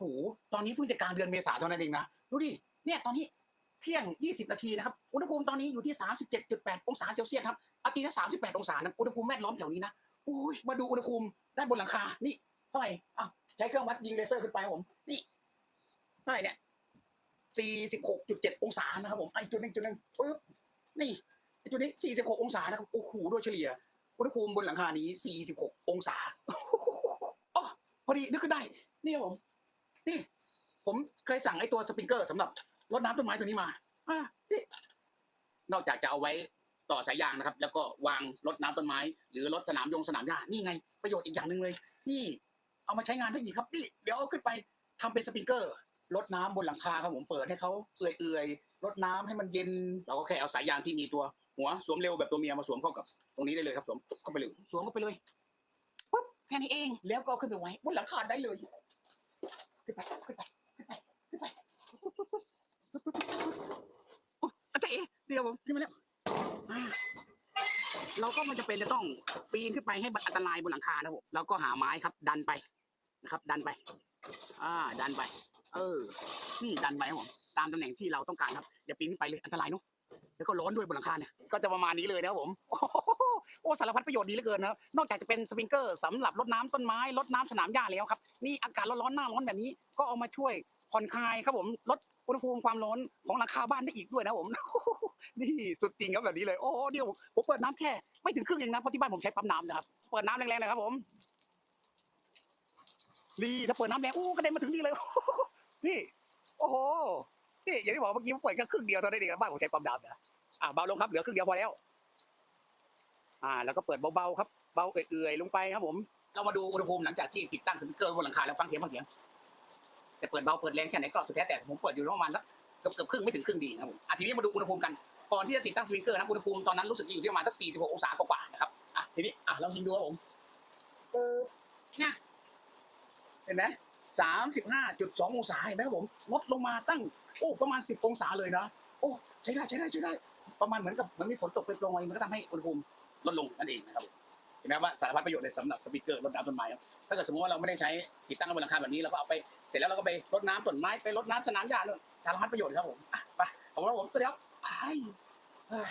หตอนนี้เพิ่งจะกลางเดือนเมษาเท่านั้นเองนะดูดิเนี่ยตอนนี้เที่ยง 20 นาทีนะครับอุณหภูมิตอนนี้อยู่ที่ 37.8 องศาเซลเซียสครับอาทิตย์ละ38 องศานะอุณหภูมิแวดล้อมแถวนี้นะโอ้ยมาดูอุณหภูมิด้านบนหลังคานี่เท่าไหร่อ้าวใช้เครื่องวัดยิงเลเซอร์ขึ้นไปผมนี่เท่าไหร่เนี่ย46.7 องศานะครับผมไอ้จุดหนึ่งจุดหนึ่งปึ๊บนี่ไอ้จุดนี้ 46 องศานะครับโอ้โหโดยเฉลี่ยอุณหภูมิบนหลังคานี้ 46 องศาอ๋อพอดีนึกขึ้นได้ นี่ครับผม นี่ ผมเคยสั่งไอ้ตัวสปริงเกอร์สำหรับรดน้ำต้นไม้ตัวนี้มาอ่านี่นอกจากจะเอาไว้ต่อสายยางนะครับ แล้วก็วางรดน้ำต้นไม้ หรือรดสนามยงสนามหญ้านี่ไง ประโยชน์อีกอย่างหนึ่งเลย นี่เอามาใช้งานได้อีกครับนี่เดี๋ยวเอาขึ้นไปทำเป็นสปริงเกอร์รดน้ำบนหลังคาครับผมเปิดให้เขาเอื่อยๆรดน้ำให้มันเย็น เราก็แค่เอาสายยางที่มีตัวหัวสวมเร็วแบบตัวเมียมาสวมเข้ากับ ตรงนี้ได้เลยครับสวมเข้าไปเลยสวมเข้าไปเลยปุ๊บแค่นี้เองแล้วก็ขึ้นไปไว้บนหลังคาได้เลย ขึ้นไปขึ้นไปขึ้นไปขึ้นไปโอ้อาจารย์เอ๋เดี๋ยวผมขึ้นมาแล้วอ่าเราก็มันจะเป็นจะต้องปีนขึ้นไปให้อันตรายบนหลังคานะผมแล้วก็หาไม้ครับ ดันไปนะครับ ดันไป อ่า ดันไป เออ นี่ดันไปครับผมตามตำแหน่งที่เราต้องการครับอย่าปีนขึ้นไปเลยอันตรายเนาะแล้วก็ร้อนด้วยบนหลังคาเนี่ยก็จะประมาณนี้เลยนะครับผมโอ้โห โอ้สารพัดประโยชน์ดีเหลือเกินนะครับนอกจากจะเป็นสปริงเกอร์สำหรับรดน้ำต้นไม้รดน้ำสนามหญ้าแล้วครับนี่อากาศร้อนๆหน้าร้อนแบบนี้ก็เอามาช่วยผ่อนคลายครับผมลดอุณหภูมิความร้อนของหลังคาบ้านได้อีกด้วยนะผม นี่สุดจริงครับแบบนี้เลยโอ้เดี๋ยวผมเปิดน้ำแค่ไม่ถึงครึ่งเองนะเพราะที่บ้านผมใช้ปั๊มน้ำนะครับเปิดน้ำแรงๆเลยครับผมนี่ถ้าเปิดน้ำแรงโอ้กระเด็นมาถึงนี่เลย นี่ โอ้โหนี่อย่างที่บอกเมื่อกี้ผมเปิดแค่ครึ่งเดียวเท่านั้นเองบ้านผมใช้ความดันนะอ่าเบาลงครับเหลือครึ่งเดียวพอแล้ว อ่า แล้วก็เปิดเบาๆครับ เบาเอื่อยๆลงไปครับผม เรามาดูอุณหภูมิหลังจากที่ติดตั้งสปริงเกอร์บนหลังคาแล้วฟังเสียงฟังเสียง แต่เปิดเบาเปิดแรงแค่ไหนก็สุดแท้แต่ผมเปิดอยู่ประมาณสักเกือบเกือบครึ่งไม่ถึงครึ่งดีนะครับผมอะทีนี้มาดูอุณหภูมิกันก่อนที่จะติดตั้งสปริงเกอร์นะอุณหภูมิตอนนั้นรู้สึกอยู่ที่ประมาณสัก 46 องศากว่าๆนะครับอะทีนี้อะเรายิงดูครับผมเออนี่ยเห็นไหมสามสิบห้าจุดสององศาเห็นไหมครับผมลดลงมาตั้งโอ้ประมาณสิบองศาเลยนะโอ้ใช้ได้ใช้ได้ใช้ได้ ประมาณเหมือนกับมันมีฝนตกเล็กลงมามันก็ทำให้อุณหภูมิ ลดลงนั่นเองนะครับเห็นไหมว่าสารพัดประโยชน์เลยสำหรับสปริเกอร์รดน้ำต้นไม้ครับถ้าเกิดสมมติว่าเราไม่ได้ใช้ติดตั้งบนหลังคาแบบนี้เราก็เอาไปเสร็จแล้วเราก็ไปรดน้ำต้นไม้ไปรดน้ำสนามหญ้านู่นสารพัดประโยชน์ครับผมไปขอบคุณครับผมสวัสดีครับไปเฮ้ย